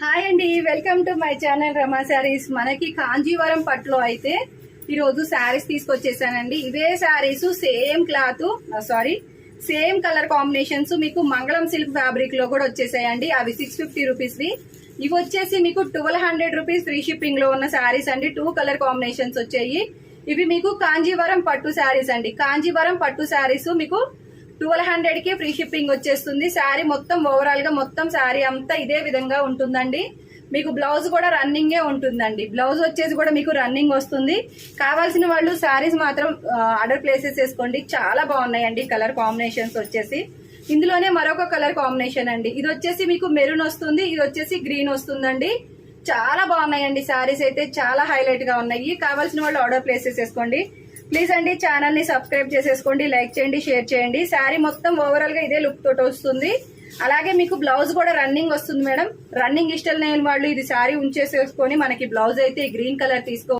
Hi అండి welcome to my channel Rama sarees. మనకి కాంజీవరం పట్టులో అయితే ఈరోజు శారీస్ తీసుకొచ్చేసానండి. ఇవే sarees same cloth sorry same colour combinations మీకు మంగళం సిల్క్ ఫ్యాబ్రిక్లో కూడా వచ్చేసాయండి. అవి సిక్స్ ఫిఫ్టీ రూపీస్వి ఇవి వచ్చేసి మీకు ట్వెల్వ్ హండ్రెడ్ రూపీస్ ఫ్రీ షిప్పింగ్లో ఉన్న శారీస్ అండి. టూ కలర్ కాంబినేషన్స్ వచ్చాయి. ఇవి మీకు కాంజీవరం పట్టు శారీస్ అండి. కాంజీవరం పట్టు శారీస్ మీకు ట్వెల్వ్ హండ్రెడ్కి ఫ్రీ షిప్పింగ్ వచ్చేస్తుంది. శారీ మొత్తం ఓవరాల్గా మొత్తం శారీ అంతా ఇదే విధంగా ఉంటుందండి. మీకు బ్లౌజ్ కూడా రన్నింగే ఉంటుందండి. బ్లౌజ్ వచ్చేసి కూడా మీకు రన్నింగ్ వస్తుంది. కావాల్సిన వాళ్ళు శారీస్ మాత్రం ఆర్డర్ ప్లేసెస్ చేసుకోండి. చాలా బాగున్నాయండి కలర్ కాంబినేషన్స్ వచ్చేసి. ఇందులోనే మరొక కలర్ కాంబినేషన్ అండి. ఇది వచ్చేసి మీకు మెరూన్ వస్తుంది ఇది వచ్చేసి గ్రీన్ వస్తుందండి. చాలా బాగున్నాయండి శారీస్ అయితే చాలా హైలైట్గా ఉన్నాయి. కావాల్సిన వాళ్ళు ఆర్డర్ ప్లేసెస్ వేసుకోండి ప్లీజ్ అండి ఛానల్ని సబ్స్క్రైబ్ చేసేసుకోండి లైక్ చేయండి షేర్ చేయండి. శారీ మొత్తం ఓవరాల్గా ఇదే లుక్ తోటి వస్తుంది. అలాగే మీకు బ్లౌజ్ కూడా రన్నింగ్ వస్తుంది మేడం. రన్నింగ్ ఇష్టం లేని వాళ్ళు ఇది శారీ ఉంచేసేసుకొని మనకి బ్లౌజ్ అయితే గ్రీన్ కలర్ తీసుకో